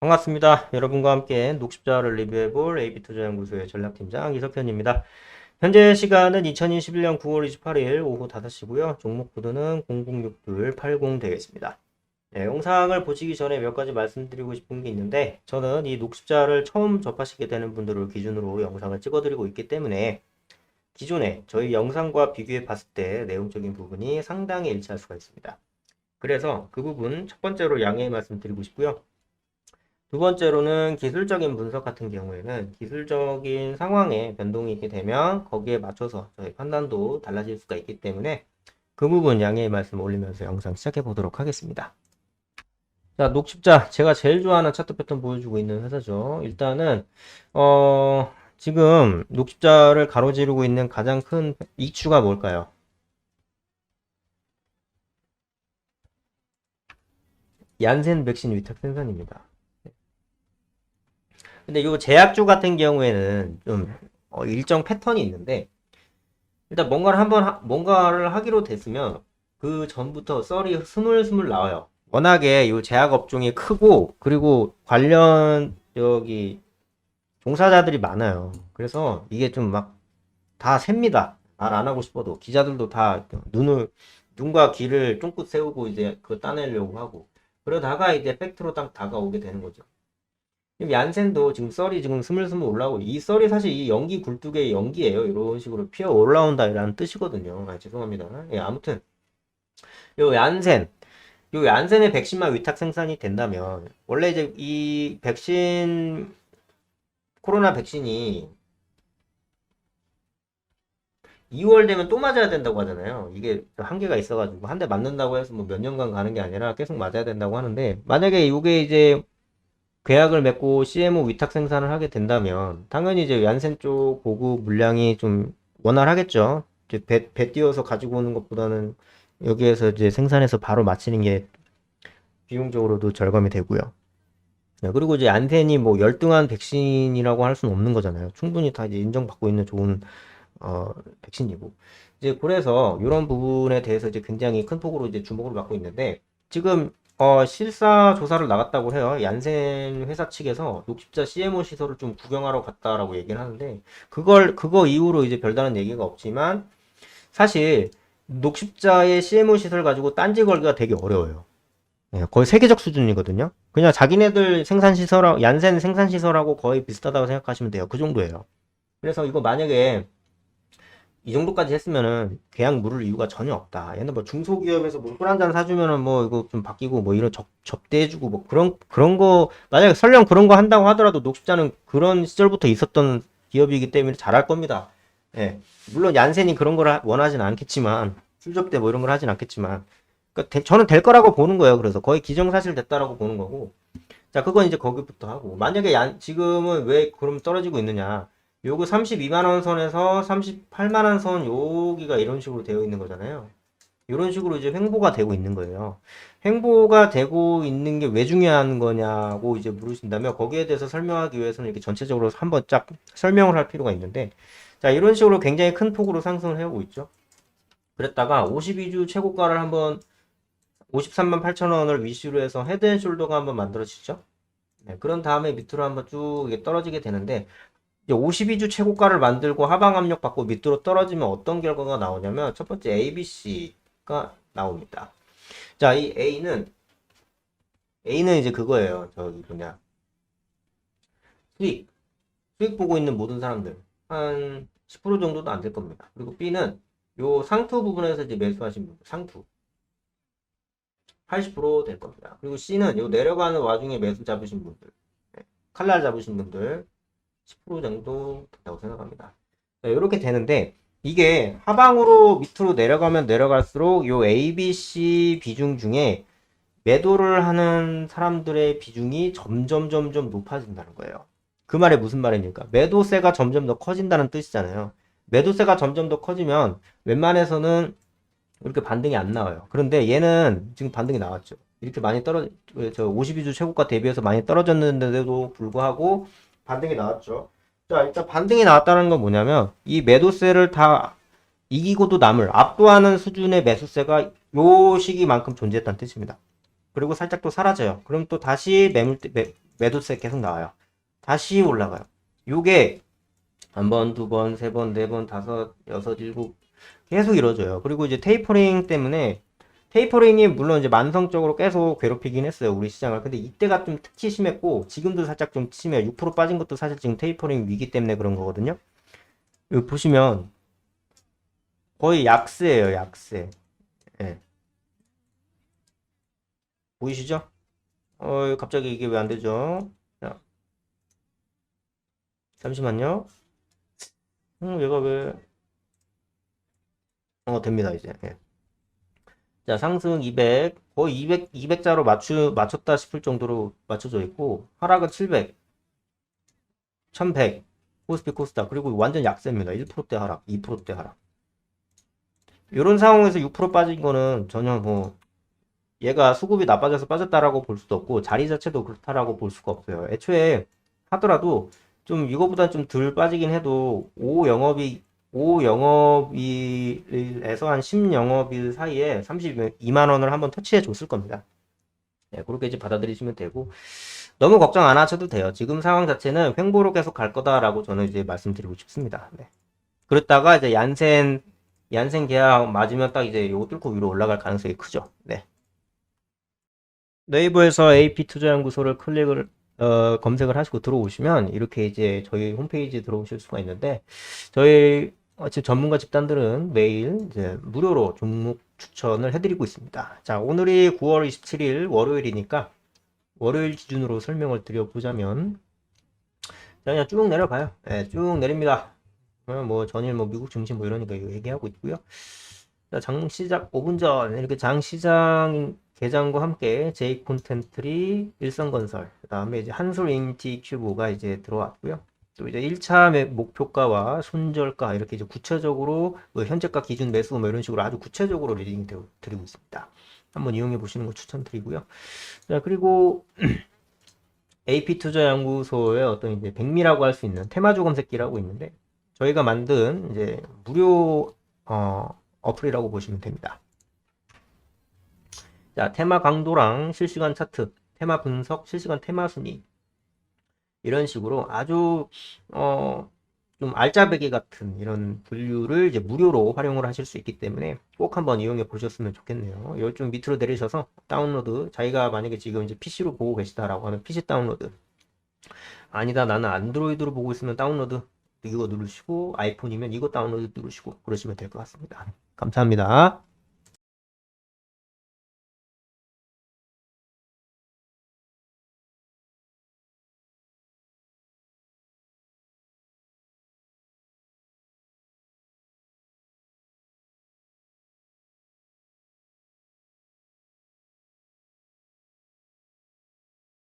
반갑습니다. 여러분과 함께 녹십자를 리뷰해볼 AB투자연구소의 전략팀장 이석현입니다. 현재 시간은 2021년 9월 28일 오후 5시고요. 종목 코드는 006280 되겠습니다. 네, 영상을 보시기 전에 몇 가지 말씀드리고 싶은 게 있는데 저는 이 녹십자를 처음 접하시게 되는 분들을 기준으로 영상을 찍어드리고 있기 때문에 기존에 저희 영상과 비교해 봤을 때 내용적인 부분이 상당히 일치할 수가 있습니다. 그래서 그 부분 첫 번째로 양해의 말씀 드리고 싶고요. 두 번째로는 기술적인 분석 같은 경우에는 기술적인 상황에 변동이 있게 되면 거기에 맞춰서 저희 판단도 달라질 수가 있기 때문에 그 부분 양해의 말씀 올리면서 영상 시작해 보도록 하겠습니다. 자, 녹십자 제가 제일 좋아하는 차트 패턴 보여주고 있는 회사죠. 일단은 어, 지금 녹십자를 가로지르고 있는 가장 큰 이슈가 뭘까요? 얀센 백신 위탁 생산입니다. 근데 요 제약주 같은 경우에는 좀 어, 일정 패턴이 있는데 일단 뭔가를 한번 하- 뭔가를 하기로 됐으면 그 전부터 썰이 스물스물 나와요. 워낙에 요 제약 업종이 크고 그리고 관련 여기 종사자들이 많아요. 그래서 이게 좀 막 다 셉니다. 말 안 하고 싶어도 기자들도 다 눈을 눈과 귀를 쫑긋 세우고 이제 그거 따내려고 하고 그러다가 이제 팩트로 딱 다가오게 되는 거죠. 얀센도 지금 썰이 지금 스물스물 올라오고 이 썰이 사실 이 연기 굴뚝의 연기예요. 이런 식으로 피어 올라온다라는 뜻이거든요. 아, 죄송합니다. 예, 아무튼 요 얀센 요 얀센의 백신만 위탁 생산이 된다면 원래 이제 이 백신 코로나 백신이 2월 되면 또 맞아야 된다고 하잖아요. 이게 한계가 있어가지고 한 대 맞는다고 해서 뭐 몇 년간 가는 게 아니라 계속 맞아야 된다고 하는데 만약에 이게 이제 계약을 맺고 CMO 위탁 생산을 하게 된다면 당연히 이제 얀센 쪽 보급 물량이 좀 원활하겠죠. 이제 배, 배 띄워서 가지고 오는 것보다는 여기에서 이제 생산해서 바로 마치는 게 비용적으로도 절감이 되고요. 네, 그리고 이제 얀센이 뭐 열등한 백신이라고 할 수는 없는 거잖아요. 충분히 다 이제 인정받고 있는 좋은 어, 백신이고. 이제 그래서 이런 부분에 대해서 이제 굉장히 큰 폭으로 이제 주목을 받고 있는데 지금 어, 실사 조사를 나갔다고 해요. 얀센 회사 측에서 녹십자 CMO 시설을 좀 구경하러 갔다라고 얘기를 하는데 그걸 그거 이후로 이제 별다른 얘기가 없지만 사실 녹십자의 CMO 시설 가지고 딴지 걸기가 되게 어려워요. 예, 거의 세계적 수준이거든요. 그냥 자기네들 생산 시설하고 얀센 생산 시설하고 거의 비슷하다고 생각하시면 돼요. 그 정도예요. 그래서 이거 만약에 이 정도까지 했으면은 계약 물을 이유가 전혀 없다. 얘는 뭐 중소기업에서 뭐술 한잔 사주면은 뭐 이거 좀 바뀌고 뭐 이런 접, 접대해주고 뭐 그런 그런 거 만약에 설령 그런 거 한다고 하더라도 녹십자는 그런 시절부터 있었던 기업이기 때문에 잘할 겁니다. 예. 물론 얀센이 그런 걸 하- 원하진 않겠지만 술 접대 뭐 이런 걸 하진 않겠지만 그러니까 대- 저는 될 거라고 보는 거예요. 그래서 거의 기정사실 됐다라고 보는 거고 자 그건 이제 거기부터 하고 만약에 얀 지금은 왜 그럼 떨어지고 있느냐 요거 32만원 선에서 38만원 선 여기가 이런 식으로 되어 있는 거잖아요. 이런 식으로 이제 횡보가 되고 있는 거예요. 횡보가 되고 있는 게 왜 중요한 거냐고 이제 물으신다면 거기에 대해서 설명하기 위해서는 이렇게 전체적으로 한번 쫙 설명을 할 필요가 있는데 자 이런 식으로 굉장히 큰 폭으로 상승을 해오고 있죠. 그랬다가 52주 최고가를 한번 53만 8천 원을 위시로 해서 헤드앤숄더가 한번 만들어지죠. 네, 그런 다음에 밑으로 한번 쭉 떨어지게 되는데 52주 최고가를 만들고 하방 압력 받고 밑으로 떨어지면 어떤 결과가 나오냐면 첫 번째 ABC가 나옵니다. 자, 이 A는 A는 이제 그거예요. 저기 뭐냐 수익 수익 보고 있는 모든 사람들 한 10% 정도도 안 될 겁니다. 그리고 B는 요 상투 부분에서 이제 매수하신 분들 상투 80%될 겁니다. 그리고 C는 요 내려가는 와중에 매수 잡으신 분들 네, 칼날 잡으신 분들 10% 정도 된다고 생각합니다. 이렇게 되는데 이게 하방으로 밑으로 내려가면 내려갈수록 요 A, B, C 비중 중에 매도를 하는 사람들의 비중이 점점 점점 높아진다는 거예요. 그 말이 무슨 말입니까? 매도세가 점점 더 커진다는 뜻이잖아요. 매도세가 점점 더 커지면 웬만해서는 이렇게 반등이 안 나와요. 그런데 얘는 지금 반등이 나왔죠. 이렇게 많이 떨어, 저 52주 최고가 대비해서 많이 떨어졌는데도 불구하고 반등이 나왔죠. 자, 일단 반등이 나왔다는 건 뭐냐면 이 매도세를 다 이기고도 남을 압도하는 수준의 매수세가 요 시기만큼 존재했다는 뜻입니다. 그리고 살짝 또 사라져요. 그럼 또 다시 매물 매, 매도세 계속 나와요. 다시 올라가요. 요게 한 번, 두 번, 세 번, 네 번, 다섯, 여섯, 일곱 계속 이루어져요. 그리고 이제 테이퍼링 때문에 테이퍼링이 물론 이제 만성적으로 계속 괴롭히긴 했어요. 우리 시장을. 근데 이때가 좀 특히 심했고 지금도 살짝 좀 심해요. 6% 빠진 것도 사실 지금 테이퍼링 위기 때문에 그런 거거든요. 여기 보시면 거의 약세예요, 약세. 예. 보이시죠? 어, 갑자기 이게 왜 안 되죠? 자, 잠시만요. 음, 얘가 왜, 어, 됩니다, 이제. 예. 자, 상승 200, 거의 200, 200자로 맞추, 맞췄다 싶을 정도로 맞춰져 있고, 하락은 700, 1100, 코스피 코스닥, 그리고 완전 약세입니다. 1%대 하락, 2%대 하락. 이런 상황에서 6% 빠진 거는 전혀 뭐, 얘가 수급이 나빠져서 빠졌다라고 볼 수도 없고, 자리 자체도 그렇다라고 볼 수가 없어요. 애초에 하더라도 좀 이거보다 좀 덜 빠지긴 해도, 5 영업이, 5 영업일에서 한 10 영업일 사이에 32만 원을 한번 터치해 줬을 겁니다. 네, 그렇게 이제 받아들이시면 되고, 너무 걱정 안 하셔도 돼요. 지금 상황 자체는 횡보로 계속 갈 거다라고 저는 이제 말씀드리고 싶습니다. 네. 그랬다가 이제 얀센, 얀센 계약 맞으면 딱 이제 요거 뚫고 위로 올라갈 가능성이 크죠. 네. 네이버에서 AP 투자연구소를 클릭을 어, 검색을 하시고 들어오시면 이렇게 이제 저희 홈페이지 들어오실 수가 있는데 저희 어, 지금 전문가 집단들은 매일 이제 무료로 종목 추천을 해드리고 있습니다. 자, 오늘이 9월 27일 월요일이니까 월요일 기준으로 설명을 드려보자면 자, 그냥 쭉 내려가요. 네, 쭉 내립니다. 어, 뭐 전일 뭐 미국 증시 뭐 이러니까 얘기하고 있고요. 자, 장 시작 5분 전 이렇게 장 시장 개장과 함께 제이 콘텐트리 일성건설 그다음에 이제 한솔 인티 큐브가 이제 들어왔고요. 또 이제 1차 매- 목표가와 손절가 이렇게 이제 구체적으로 뭐 현재가 기준 매수 뭐 이런 식으로 아주 구체적으로 리딩 되- 드리고 있습니다. 한번 이용해 보시는 거 추천드리고요. 자, 그리고 AP 투자 연구소의 어떤 이제 백미라고 할 수 있는 테마주 검색기라고 있는데 저희가 만든 이제 무료 어, 어플이라고 보시면 됩니다. 자, 테마 강도랑 실시간 차트, 테마 분석, 실시간 테마 순위 이런 식으로 아주 어, 좀 알짜배기 같은 이런 분류를 이제 무료로 활용을 하실 수 있기 때문에 꼭 한번 이용해 보셨으면 좋겠네요. 좀 밑으로 내리셔서 다운로드, 자기가 만약에 지금 이제 PC로 보고 계시다라고 하면 PC 다운로드. 아니다, 나는 안드로이드로 보고 있으면 다운로드 이거 누르시고 아이폰이면 이거 다운로드 누르시고 그러시면 될 것 같습니다. 감사합니다.